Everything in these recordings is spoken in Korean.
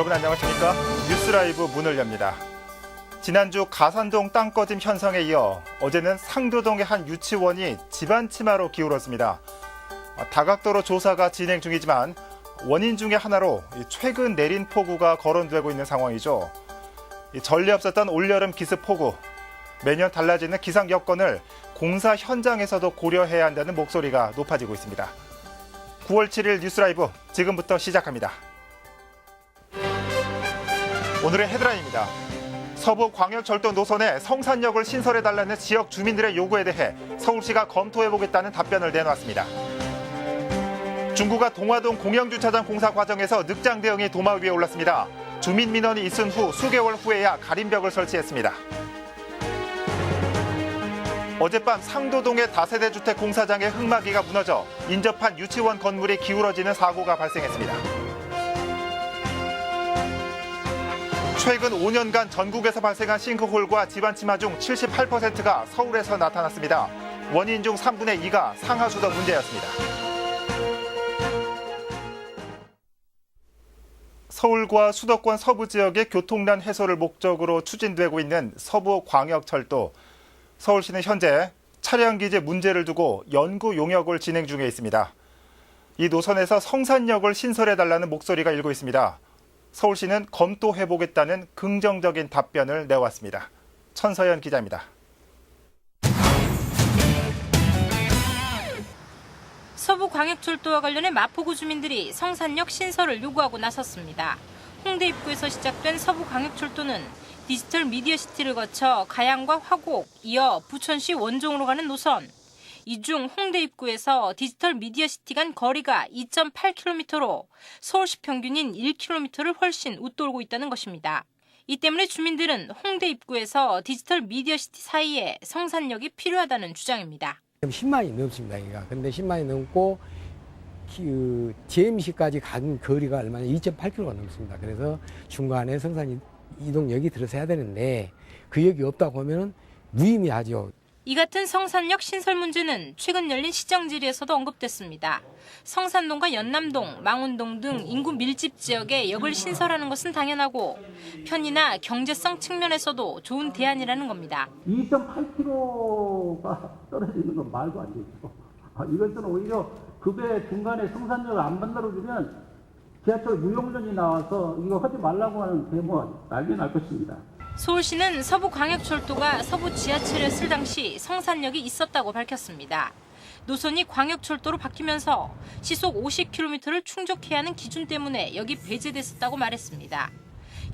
여러분 안녕하십니까? 뉴스라이브 문을 엽니다. 지난주 가산동 땅꺼짐 현상에 이어 어제는 상도동의 한 유치원이 집안 치마로 기울었습니다. 다각도로 조사가 진행 중이지만 원인 중의 하나로 이 최근 내린 폭우가 거론되고 있는 상황이죠. 이 전례 없었던 올여름 기습 폭우. 매년 달라지는 기상 여건을 공사 현장에서도 고려해야 한다는 목소리가 높아지고 있습니다. 9월 7일 뉴스라이브 지금부터 시작합니다. 오늘의 헤드라인입니다. 서부 광역철도 노선에 성산역을 신설해달라는 지역 주민들의 요구에 대해 서울시가 검토해보겠다는 답변을 내놨습니다. 중구가 동화동 공영주차장 공사 과정에서 늑장 대응이 도마 위에 올랐습니다. 주민 민원이 있은 후 수개월 후에야 가림벽을 설치했습니다. 어젯밤 상도동의 다세대 주택 공사장의 흙막이가 무너져 인접한 유치원 건물이 기울어지는 사고가 발생했습니다. 최근 5년간 전국에서 발생한 싱크홀과 집안 치마 중 78%가 서울에서 나타났습니다. 원인 중 3분의 2가 상하수도 문제였습니다. 서울과 수도권 서부 지역의 교통난 해소를 목적으로 추진되고 있는 서부 광역철도. 서울시는 현재 차량 기재 문제를 두고 연구 용역을 진행 중에 있습니다. 이 노선에서 성산역을 신설해달라는 목소리가 일고 있습니다. 서울시는 검토해보겠다는 긍정적인 답변을 내왔습니다. 천서연 기자입니다. 서부광역철도와 관련해 마포구 주민들이 성산역 신설을 요구하고 나섰습니다. 홍대 입구에서 시작된 서부광역철도는 디지털 미디어 시티를 거쳐 가양과 화곡, 이어 부천시 원종으로 가는 노선. 이 중 홍대 입구에서 디지털 미디어 시티 간 거리가 2.8km로 서울시 평균인 1km를 훨씬 웃돌고 있다는 것입니다. 이 때문에 주민들은 홍대 입구에서 디지털 미디어 시티 사이에 성산역이 필요하다는 주장입니다. 지금 10만이 넘습니다. 여기가. 근데 10만이 넘고 그 JMC까지 간 거리가 얼마냐 2.8km가 넘습니다. 그래서 중간에 성산 이동역이 들어서야 되는데 그 역이 없다고 하면은 무의미하죠. 이 같은 성산역 신설 문제는 최근 열린 시정 질의에서도 언급됐습니다. 성산동과 연남동, 망원동 등 인구 밀집 지역에 역을 신설하는 것은 당연하고 편의나 경제성 측면에서도 좋은 대안이라는 겁니다. 2.8km가 떨어져 있는 건 말도 안 되죠. 아, 이것은 오히려 급의 중간에 성산역을 안 만들어주면 지하철 무용전이 나와서 이거 하지 말라고 하는 데모 난리 날 것입니다. 서울시는 서부광역철도가 서부 지하철이었을 당시 성산역이 있었다고 밝혔습니다. 노선이 광역철도로 바뀌면서 시속 50km를 충족해야 하는 기준 때문에 여기 배제됐었다고 말했습니다.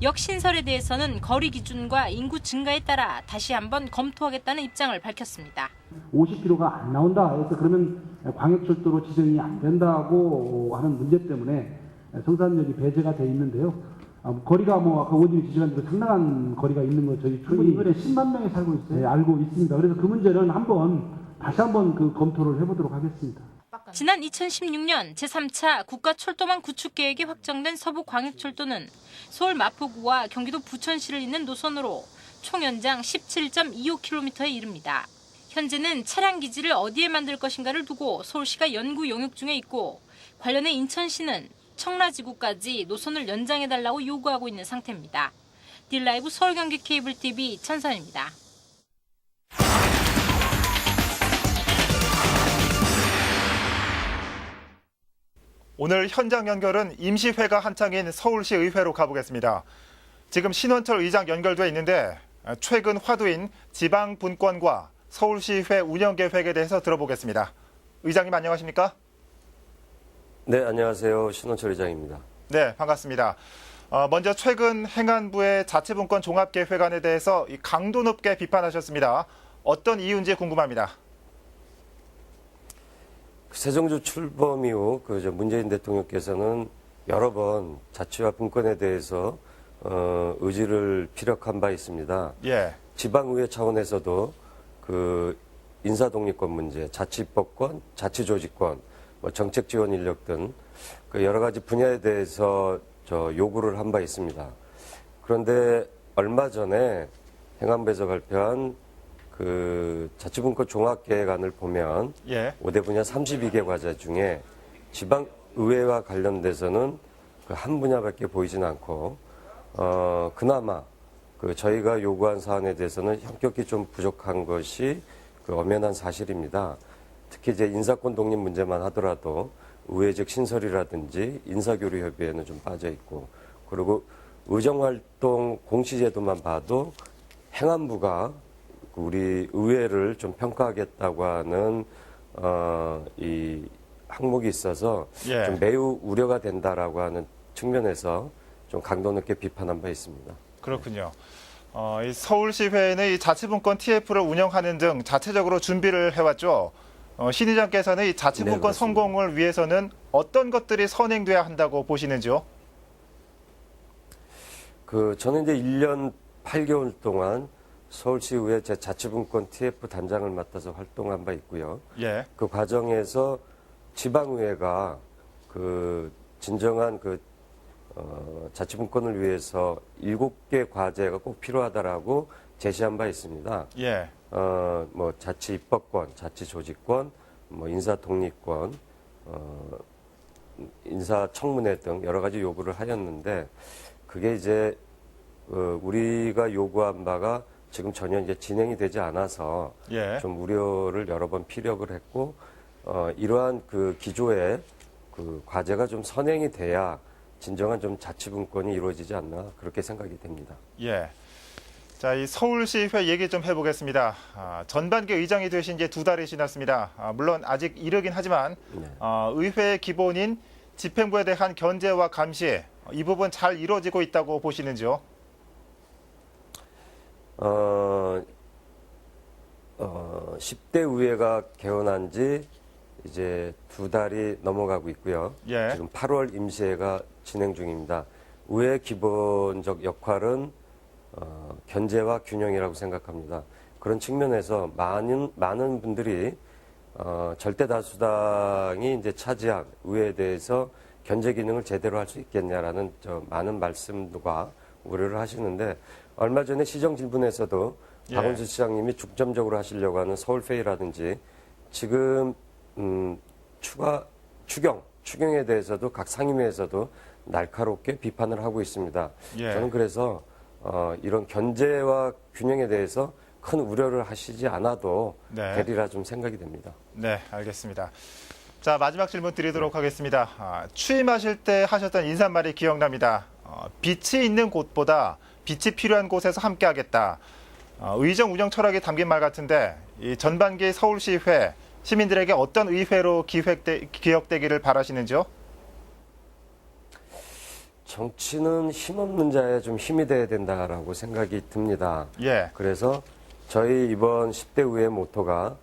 역 신설에 대해서는 거리 기준과 인구 증가에 따라 다시 한번 검토하겠다는 입장을 밝혔습니다. 50km가 안 나온다 해서 그러면 광역철도로 지정이 안 된다고 하는 문제 때문에 성산역이 배제가 돼 있는데요. 아, 뭐 거리가 뭐 아까 의원님이 지적한 대로 상당한 거리가 있는 거 저희 충분히 이번에 10만 명이 살고 있어요. 네, 알고 있습니다. 그래서 그 문제는 한번 다시 한번 그 검토를 해보도록 하겠습니다. 지난 2016년 제3차 국가철도망 구축 계획이 확정된 서부광역철도는 서울 마포구와 경기도 부천시를 잇는 노선으로 총 연장 17.25km에 이릅니다. 현재는 차량 기지를 어디에 만들 것인가를 두고 서울시가 연구 용역 중에 있고 관련해 인천시는 청라지구까지 노선을 연장해달라고 요구하고 있는 상태입니다. 딜라이브 서울경기 케이블 TV 천선입니다. 오늘 현장 연결은 임시회가 한창인 서울시 의회로 가보겠습니다. 지금 신원철 의장 연결돼 있는데 최근 화두인 지방 분권과 서울시회 운영 계획에 대해서 들어보겠습니다. 의장님 안녕하십니까? 네, 안녕하세요. 신원철 의장입니다. 네, 반갑습니다. 어, 먼저 최근 행안부의 자치분권 종합계획안에 대해서 이 강도 높게 비판하셨습니다. 어떤 이유인지 궁금합니다. 새정주 출범 이후 그저 문재인 대통령께서는 여러 번 자치와 분권에 대해서 어, 의지를 피력한 바 있습니다. 예, 지방의회 차원에서도 그 인사독립권 문제, 자치법권, 자치조직권, 뭐 정책 지원 인력 등 그 여러 가지 분야에 대해서 저 요구를 한 바 있습니다. 그런데 얼마 전에 행안부에서 발표한 그 자치분권 종합계획안을 보면 예, 5대 분야 32개 과제 중에 지방 의회와 관련돼서는 그 한 분야밖에 보이진 않고 어 그나마 그 저희가 요구한 사안에 대해서는 현격히 좀 부족한 것이 그 엄연한 사실입니다. 특히 이제 인사권 독립 문제만 하더라도 의회적 신설이라든지 인사교류 협의회는 좀 빠져 있고 그리고 의정활동 공시제도만 봐도 행안부가 우리 의회를 좀 평가하겠다고 하는 어, 이 항목이 있어서 예. 좀 매우 우려가 된다라고 하는 측면에서 좀 강도 높게 비판한 바 있습니다. 그렇군요. 어, 이 서울시회는 이 자치분권 TF를 운영하는 등 자체적으로 준비를 해왔죠. 어, 신 의장께서는 이 네, 자치분권 그렇습니다. 성공을 위해서는 어떤 것들이 선행돼야 한다고 보시는지요? 그 저는 이제 1년 8개월 동안 서울시의회 제 자치분권 TF 단장을 맡아서 활동한 바 있고요. 예. 그 과정에서 지방의회가 그 진정한 그 어, 자치분권을 위해서 일곱 개 과제가 꼭 필요하다라고 제시한 바 있습니다. 예. 어, 뭐 자치 입법권, 자치 조직권, 뭐 인사 독립권, 어, 인사 청문회 등 여러 가지 요구를 하였는데 그게 이제 어, 우리가 요구한 바가 지금 전혀 이제 진행이 되지 않아서 예. 좀 우려를 여러 번 피력을 했고 어, 이러한 그 기조의 그 과제가 좀 선행이 돼야 진정한 좀 자치분권이 이루어지지 않나 그렇게 생각이 됩니다. 예. 자, 이 서울시회 얘기 좀 해보겠습니다. 아, 전반기 의장이 되신 지 두 달이 지났습니다. 아, 물론 아직 이르긴 하지만 네. 어, 의회의 기본인 집행부에 대한 견제와 감시 이 부분 잘 이루어지고 있다고 보시는지요? 어, 어, 10대 의회가 개원한 지 이제 두 달이 넘어가고 있고요. 예. 지금 8월 임시회가 진행 중입니다. 의회의 기본적 역할은 어, 견제와 균형이라고 생각합니다. 그런 측면에서 많은 많은 분들이 어, 절대 다수당이 이제 차지한 의회에 대해서 견제 기능을 제대로 할 수 있겠냐라는 저 많은 말씀과 우려를 하시는데 얼마 전에 시정 질문에서도 예. 박원순 시장님이 중점적으로 하시려고 하는 서울페이라든지 지금 음, 추가 추경 추경에 대해서도 각 상임위에서도 날카롭게 비판을 하고 있습니다. 예. 저는 그래서 어, 이런 견제와 균형에 대해서 큰 우려를 하시지 않아도 네. 되리라 좀 생각이 됩니다. 네, 알겠습니다. 자, 마지막 질문 드리도록 하겠습니다. 아, 취임하실 때 하셨던 인사말이 기억납니다. 어, 빛이 있는 곳보다 빛이 필요한 곳에서 함께하겠다. 어, 의정 운영 철학이 담긴 말 같은데 이 전반기 서울시회 시민들에게 어떤 의회로 기획되, 기억되기를 바라시는지요? 정치는 힘없는 자에 좀 힘이 돼야 된다라고 생각이 듭니다. 예, 그래서 저희 이번 10대 의회 모토가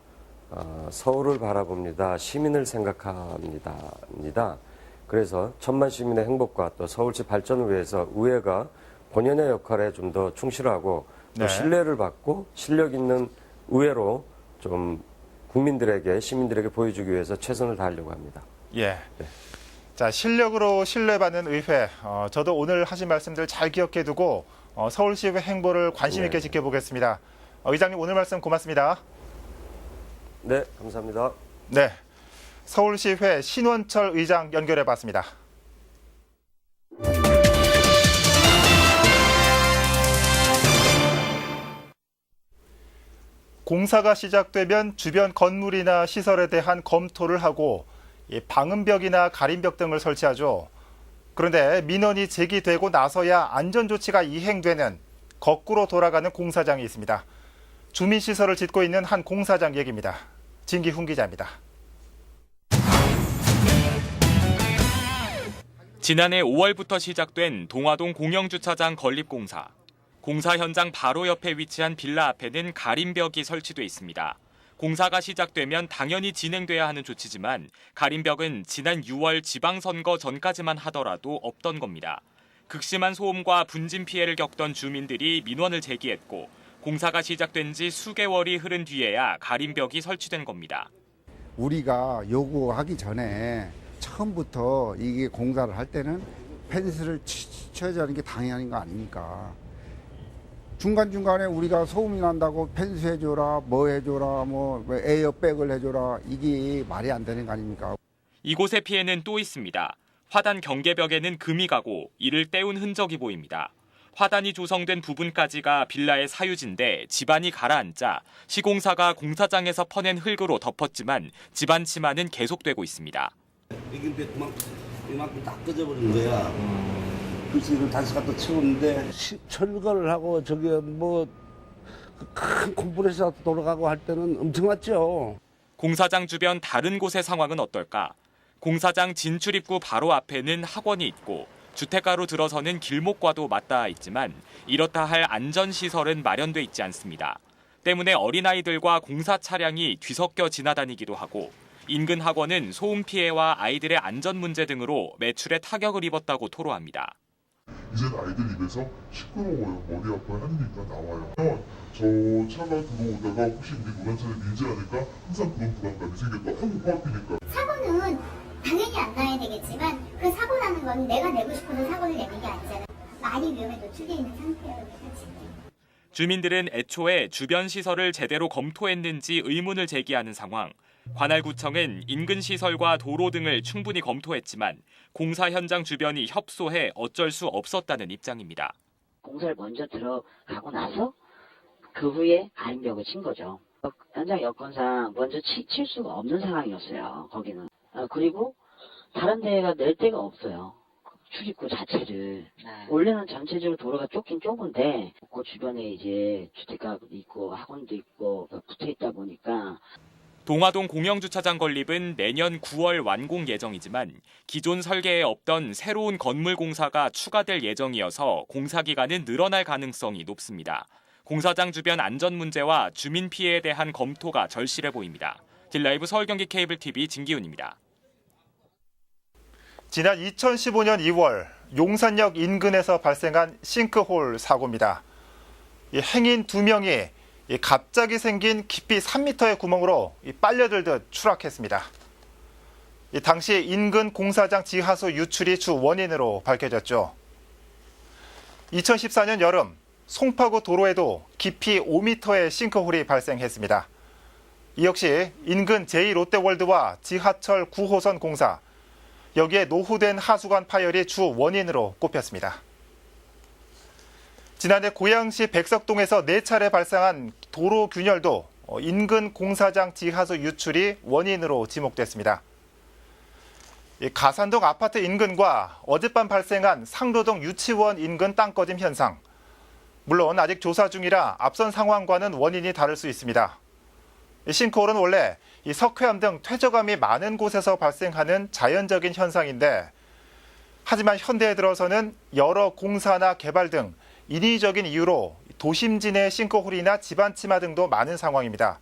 어, 서울을 바라봅니다. 시민을 생각합니다. 입니다. 그래서 천만 시민의 행복과 또 서울시 발전을 위해서 의회가 본연의 역할에 좀 더 충실하고 또 네. 신뢰를 받고 실력 있는 의회로 좀 국민들에게 시민들에게 보여주기 위해서 최선을 다하려고 합니다. 예. 자, 실력으로 신뢰받는 의회. 어, 저도 오늘 하신 말씀들 잘 기억해 두고 어, 서울시의 행보를 관심 있게 네. 지켜보겠습니다. 어, 의장님 오늘 말씀 고맙습니다. 네, 감사합니다. 네. 서울시회 신원철 의장 연결해 봤습니다. 공사가 시작되면 주변 건물이나 시설에 대한 검토를 하고 이 방음벽이나 가림벽 등을 설치하죠. 그런데 민원이 제기되고 나서야 안전조치가 이행되는 거꾸로 돌아가는 공사장이 있습니다. 주민시설을 짓고 있는 한 공사장 얘기입니다. 진기훈 기자입니다. 지난해 5월부터 시작된 동화동 공영주차장 건립공사. 공사 현장 바로 옆에 위치한 빌라 앞에는 가림벽이 설치돼 있습니다. 공사가 시작되면 당연히 진행돼야 하는 조치지만 가림벽은 지난 6월 지방선거 전까지만 하더라도 없던 겁니다. 극심한 소음과 분진 피해를 겪던 주민들이 민원을 제기했고 공사가 시작된 지 수개월이 흐른 뒤에야 가림벽이 설치된 겁니다. 우리가 요구하기 전에 처음부터 이게 공사를 할 때는 펜스를 치- 쳐야 하는 게 당연한 거 아닙니까? 중간중간에 우리가 소음이 난다고 펜스 해줘라, 뭐 해줘라, 뭐 에어백을 해줘라, 이게 말이 안 되는 거 아닙니까? 이곳의 피해는 또 있습니다. 화단 경계벽에는 금이 가고 이를 떼운 흔적이 보입니다. 화단이 조성된 부분까지가 빌라의 사유지인데 집안이 가라앉자 시공사가 공사장에서 퍼낸 흙으로 덮었지만 집안 침하는 계속되고 있습니다. 이게 이제 그만, 이만큼 다 꺼져버린 거야. 그래서 이걸 다시 갖다 시- 철거를 하고 저기 뭐큰 컴프레서 돌아가고 할 때는 엄청 왔죠. 공사장 주변 다른 곳의 상황은 어떨까? 공사장 진출 입구 바로 앞에는 학원이 있고 주택가로 들어서는 길목과도 맞닿아 있지만 이렇다 할 안전시설은 마련돼 있지 않습니다. 때문에 어린아이들과 공사 차량이 뒤섞여 지나다니기도 하고 인근 학원은 소음 피해와 아이들의 안전 문제 등으로 매출에 타격을 입었다고 토로합니다. 이젠 아이들 입에서 시끄러워요, 머리 아파요 하는 얘기가 나와요. 저 차가 들어오다가 혹시 우리 노란 차를 밀지 않을까 항상 그런 불안감이 생겼고 한국 코앞이니까 사고는 당연히 안 나야 되겠지만 그 사고 나는 건 내가 내고 싶어서 사고를 내는 게 아니잖아. 많이 위험에 노출되어 있는 상태예요. 주민들은 애초에 주변 시설을 제대로 검토했는지 의문을 제기하는 상황. 관할구청은 인근 시설과 도로 등을 충분히 검토했지만 공사 현장 주변이 협소해 어쩔 수 없었다는 입장입니다. 공사를 먼저 들어가고 나서 그 후에 가림벽을 친 거죠. 어, 현장 여건상 먼저 치, 칠 수가 없는 상황이었어요. 거기는. 아, 그리고 다른 데가 낼 데가 없어요. 출입구 자체를. 원래는 전체적으로 도로가 좁긴 좁은데 그 주변에 이제 주택가도 있고 학원도 있고 붙어 있다 보니까 동화동 공영주차장 건립은 내년 9월 완공 예정이지만 기존 설계에 없던 새로운 건물 공사가 추가될 예정이어서 공사 기간은 늘어날 가능성이 높습니다. 공사장 주변 안전 문제와 주민 피해에 대한 검토가 절실해 보입니다. 딜라이브 서울 경기 케이블 TV 진기훈입니다. 지난 2015년 2월 용산역 인근에서 발생한 싱크홀 사고입니다. 이 행인 두 명이 이 갑자기 생긴 깊이 3m의 구멍으로 이 빨려들듯 추락했습니다. 이 당시 인근 공사장 지하수 유출이 주 원인으로 밝혀졌죠. 2014년 여름 송파구 도로에도 깊이 5m의 싱크홀이 발생했습니다. 이 역시 인근 제2롯데월드와 지하철 9호선 공사, 여기에 노후된 하수관 파열이 주 원인으로 꼽혔습니다. 지난해 고양시 백석동에서 4차례 발생한 도로 균열도 어, 인근 공사장 지하수 유출이 원인으로 지목됐습니다. 이 가산동 아파트 인근과 어젯밤 발생한 상도동 유치원 인근 땅꺼짐 현상. 물론 아직 조사 중이라 앞선 상황과는 원인이 다를 수 있습니다. 이 싱크홀은 원래 이 석회암 등 퇴적암이 많은 곳에서 발생하는 자연적인 현상인데 하지만 현대에 들어서는 여러 공사나 개발 등 인위적인 이유로 도심진의 싱크홀이나 집안 침하 등도 많은 상황입니다.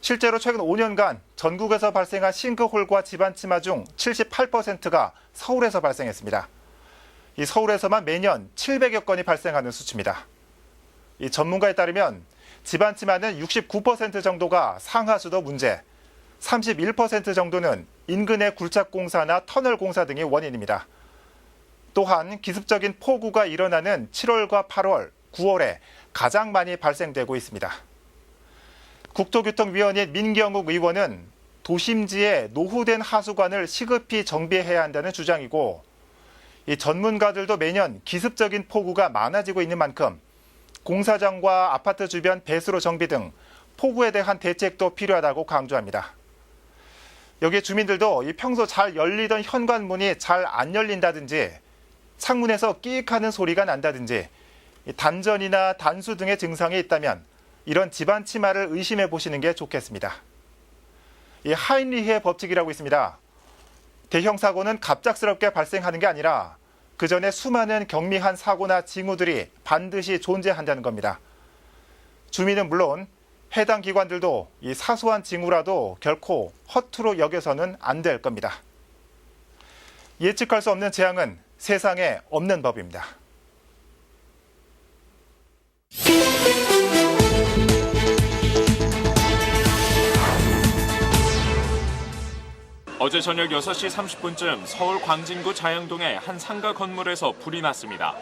실제로 최근 5년간 전국에서 발생한 싱크홀과 집안 침하 중 78%가 서울에서 발생했습니다. 이 서울에서만 매년 700여 건이 발생하는 수치입니다. 이 전문가에 따르면 집안 침하는 69% 정도가 상하수도 문제, 31% 정도는 인근의 굴착 공사나 터널 공사 등이 원인입니다. 또한 기습적인 폭우가 일어나는 7월과 8월, 9월에 가장 많이 발생되고 있습니다. 국토교통위원회 민경욱 의원은 도심지에 노후된 하수관을 시급히 정비해야 한다는 주장이고 이 전문가들도 매년 기습적인 폭우가 많아지고 있는 만큼 공사장과 아파트 주변 배수로 정비 등 폭우에 대한 대책도 필요하다고 강조합니다. 여기에 주민들도 이 평소 잘 열리던 현관문이 잘 안 열린다든지 창문에서 끼익 하는 소리가 난다든지 이 단전이나 단수 등의 증상이 있다면 이런 집안 침하를 의심해 보시는 게 좋겠습니다. 이 하인리히의 법칙이라고 있습니다. 대형 사고는 갑작스럽게 발생하는 게 아니라 그 전에 수많은 경미한 사고나 징후들이 반드시 존재한다는 겁니다. 주민은 물론 해당 기관들도 이 사소한 징후라도 결코 허투루 여겨서는 안 될 겁니다. 예측할 수 없는 재앙은 세상에 없는 법입니다. 어제 저녁 6시 30분쯤 서울 광진구 자양동의 한 상가 건물에서 불이 났습니다.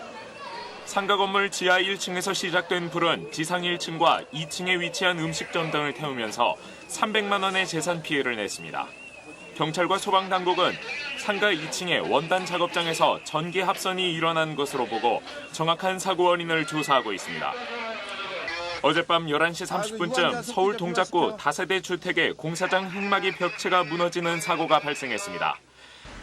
상가 건물 지하 1층에서 시작된 불은 지상 1층과 2층에 위치한 음식점 등을 태우면서 300만 원의 재산 피해를 냈습니다. 경찰과 소방당국은 상가 2층의 원단 작업장에서 전기 합선이 일어난 것으로 보고 정확한 사고 원인을 조사하고 있습니다. 어젯밤 11시 30분쯤 서울 동작구 다세대 주택의 공사장 흙막이 벽체가 무너지는 사고가 발생했습니다.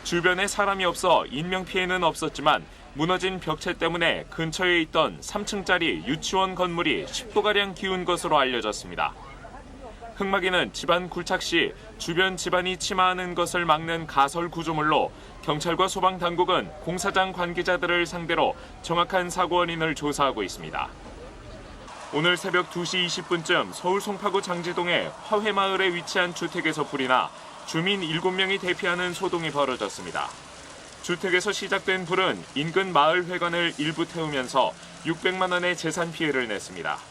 주변에 사람이 없어 인명피해는 없었지만 무너진 벽체 때문에 근처에 있던 3층짜리 유치원 건물이 10도가량 기운 것으로 알려졌습니다. 흙막이는 집안 굴착 시 주변 집안이 침하하는 것을 막는 가설 구조물로 경찰과 소방 당국은 공사장 관계자들을 상대로 정확한 사고 원인을 조사하고 있습니다. 오늘 새벽 2시 20분쯤 서울 송파구 장지동의 화훼마을에 위치한 주택에서 불이 나 주민 7명이 대피하는 소동이 벌어졌습니다. 주택에서 시작된 불은 인근 마을 회관을 일부 태우면서 600만 원의 재산 피해를 냈습니다.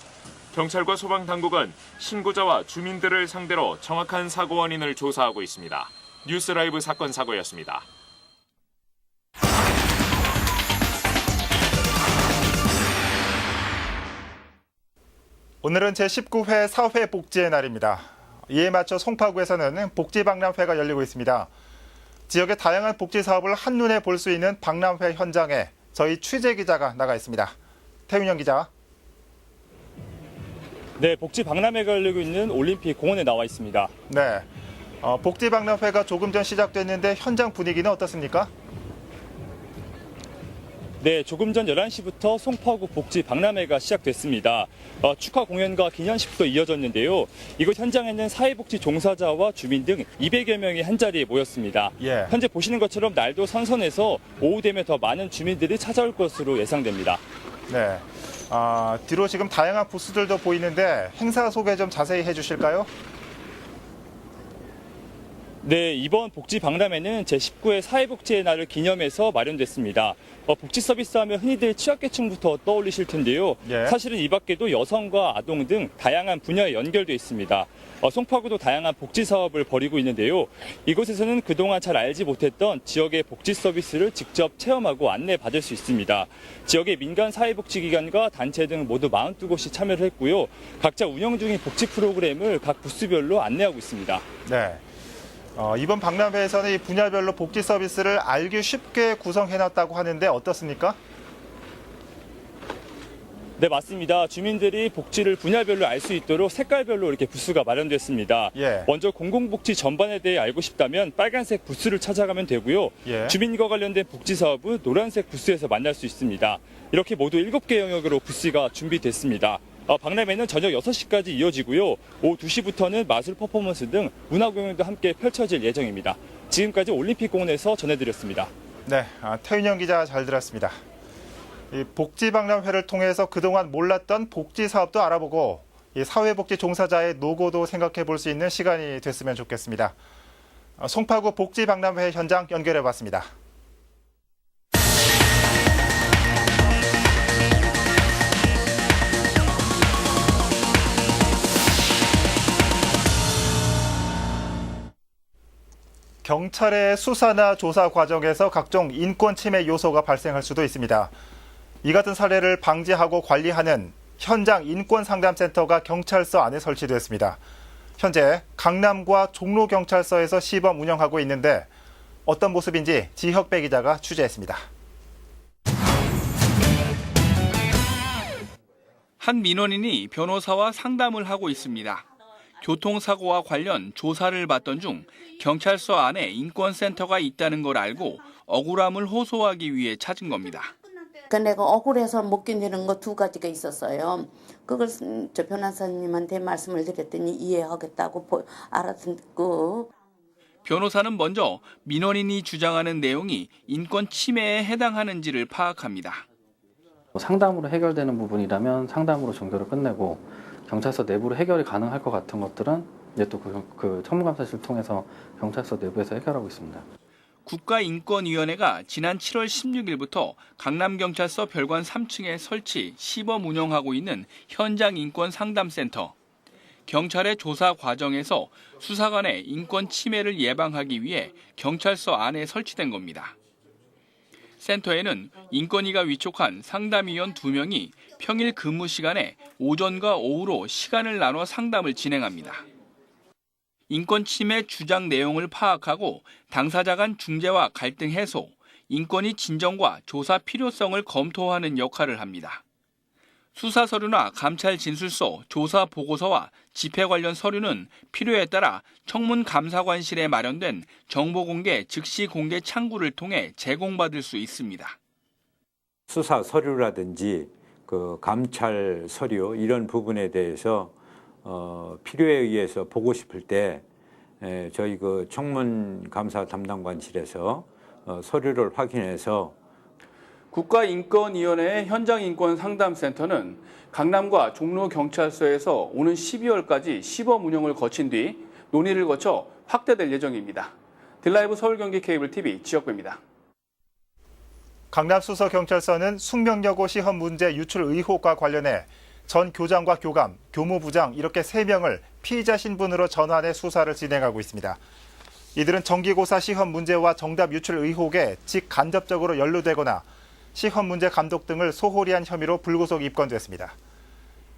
경찰과 소방 당국은 신고자와 주민들을 상대로 정확한 사고 원인을 조사하고 있습니다. 뉴스라이브 사건 사고였습니다. 오늘은 제19회 사회 복지의 날입니다. 이에 맞춰 송파구에서는 복지박람회가 열리고 있습니다. 지역의 다양한 복지 사업을 한눈에 볼 수 있는 박람회 현장에 저희 취재 기자가 나가 있습니다. 태윤영 기자. 네, 복지 박람회가 열리고 있는 올림픽 공원에 나와 있습니다. 네. 어, 복지 박람회가 조금 전 시작됐는데 현장 분위기는 어떻습니까? 네, 조금 전 11시부터 송파구 복지 박람회가 시작됐습니다. 어, 축하 공연과 기념식도 이어졌는데요. 이곳 현장에는 사회복지 종사자와 주민 등 200여 명이 한자리에 모였습니다. 예. 현재 보시는 것처럼 날도 선선해서 오후 되면 더 많은 주민들이 찾아올 것으로 예상됩니다. 네. 아, 뒤로 지금 다양한 부스들도 보이는데 행사 소개 좀 자세히 해주실까요? 네, 이번 복지 박람회는 제19회 사회복지의 날을 기념해서 마련됐습니다. 어, 복지 서비스 하면 흔히들 취약계층부터 떠올리실 텐데요. 예. 사실은 이 밖에도 여성과 아동 등 다양한 분야에 연결돼 있습니다. 어, 송파구도 다양한 복지 사업을 벌이고 있는데요. 이곳에서는 그동안 잘 알지 못했던 지역의 복지 서비스를 직접 체험하고 안내받을 수 있습니다. 지역의 민간 사회복지기관과 단체 등 모두 42곳이 참여를 했고요. 각자 운영 중인 복지 프로그램을 각 부스별로 안내하고 있습니다. 네. 어, 이번 박람회에서는 이 분야별로 복지 서비스를 알기 쉽게 구성해놨다고 하는데 어떻습니까? 네, 맞습니다. 주민들이 복지를 분야별로 알 수 있도록 색깔별로 이렇게 부스가 마련됐습니다. 예. 먼저 공공복지 전반에 대해 알고 싶다면 빨간색 부스를 찾아가면 되고요. 예. 주민과 관련된 복지 사업은 노란색 부스에서 만날 수 있습니다. 이렇게 모두 7개 영역으로 부스가 준비됐습니다. 어, 박람회는 저녁 6시까지 이어지고요. 오후 2시부터는 마술 퍼포먼스 등 문화 공연도 함께 펼쳐질 예정입니다. 지금까지 올림픽공원에서 전해드렸습니다. 네, 아, 태윤영 기자 잘 들었습니다. 이 복지 박람회를 통해서 그동안 몰랐던 복지 사업도 알아보고 이 사회복지 종사자의 노고도 생각해 볼 수 있는 시간이 됐으면 좋겠습니다. 아, 송파구 복지 박람회 현장 연결해 봤습니다. 경찰의 수사나 조사 과정에서 각종 인권 침해 요소가 발생할 수도 있습니다. 이 같은 사례를 방지하고 관리하는 현장 인권 상담센터가 경찰서 안에 설치되었습니다. 현재 강남과 종로 경찰서에서 시범 운영하고 있는데 어떤 모습인지 지혁배 기자가 취재했습니다. 한 민원인이 변호사와 상담을 하고 있습니다. 교통사고와 관련 조사를 받던 중 경찰서 안에 인권센터가 있다는 걸 알고 억울함을 호소하기 위해 찾은 겁니다. 그 내가 억울해서 못 견디는 거 두 가지가 있었어요. 그걸 저 변호사님한테 말씀을 드렸더니 이해하겠다고 보- 알아듣고 변호사는 먼저 민원인이 주장하는 내용이 인권 침해에 해당하는지를 파악합니다. 상담으로 해결되는 부분이라면 상담으로 정도를 끝내고 경찰서 내부로 해결이 가능할 것 같은 것들은 이제 또그 그 청문감사실 통해서 경찰서 내부에서 해결하고 있습니다. 국가인권위원회가 지난 7월 16일부터 강남경찰서 별관 3층에 설치 시범 운영하고 있는 현장 인권 상담센터. 경찰의 조사 과정에서 수사관의 인권 침해를 예방하기 위해 경찰서 안에 설치된 겁니다. 센터에는 인권위가 위촉한 상담위원 2명이 평일 근무 시간에 오전과 오후로 시간을 나눠 상담을 진행합니다. 인권 침해 주장 내용을 파악하고 당사자 간 중재와 갈등 해소, 인권위 진정과 조사 필요성을 검토하는 역할을 합니다. 수사 서류나 감찰 진술서, 조사 보고서와 집회 관련 서류는 필요에 따라 청문 감사관실에 마련된 정보 공개 즉시 공개 창구를 통해 제공받을 수 있습니다. 수사 서류라든지 그 감찰 서류 이런 부분에 대해서 어, 필요에 의해서 보고 싶을 때 에, 저희 그 청문 감사 담당관실에서 어, 서류를 확인해서 국가인권위원회의 현장인권상담센터는 강남과 종로 경찰서에서 오는 12월까지 시범 운영을 거친 뒤 논의를 거쳐 확대될 예정입니다. 딜라이브 서울경기 케이블 TV 지역구입니다. 강남수서경찰서는 숙명여고 시험 문제 유출 의혹과 관련해 전 교장과 교감, 교무부장 이렇게 3명을 피의자 신분으로 전환해 수사를 진행하고 있습니다. 이들은 정기고사 시험 문제와 정답 유출 의혹에 직간접적으로 연루되거나 시험 문제 감독 등을 소홀히 한 혐의로 불구속 입건됐습니다.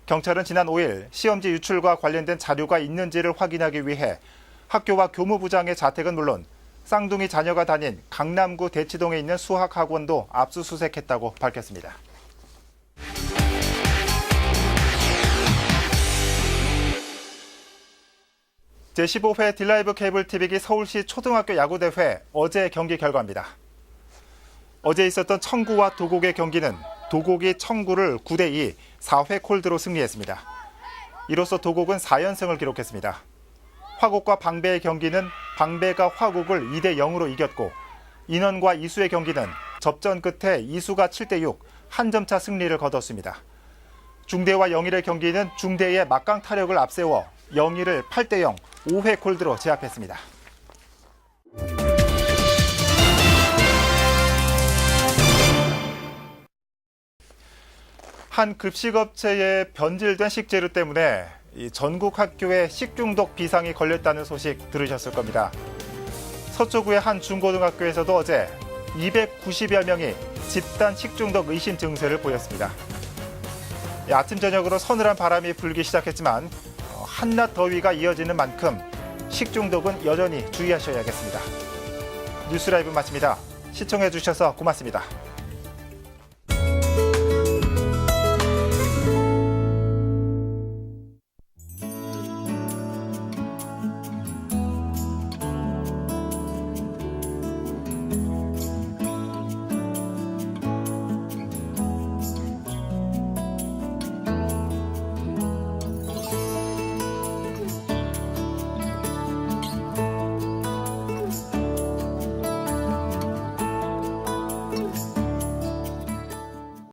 경찰은 지난 5일 시험지 유출과 관련된 자료가 있는지를 확인하기 위해 학교와 교무부장의 자택은 물론 쌍둥이 자녀가 다닌 강남구 대치동에 있는 수학학원도 압수수색했다고 밝혔습니다. 제15회 딜라이브 케이블 TV기 서울시 초등학교 야구대회 어제 경기 결과입니다. 어제 있었던 청구와 도곡의 경기는 도곡이 청구를 9대2 4회 콜드로 승리했습니다. 이로써 도곡은 4연승을 기록했습니다. 화곡과 방배의 경기는 방배가 화곡을 2대 0으로 이겼고 인원과 이수의 경기는 접전 끝에 이수가 7대 6 한 점차 승리를 거뒀습니다. 중대와 영일의 경기는 중대의 막강 타력을 앞세워 영일을 8대 0 5회 콜드로 제압했습니다. 한 급식업체의 변질된 식재료 때문에 이 전국 학교에 식중독 비상이 걸렸다는 소식 들으셨을 겁니다. 서초구의 한 중고등학교에서도 어제 290여 명이 집단 식중독 의심 증세를 보였습니다. 이 아침 저녁으로 서늘한 바람이 불기 시작했지만 어, 한낮 더위가 이어지는 만큼 식중독은 여전히 주의하셔야겠습니다. 뉴스라이브 마칩니다. 시청해 주셔서 고맙습니다.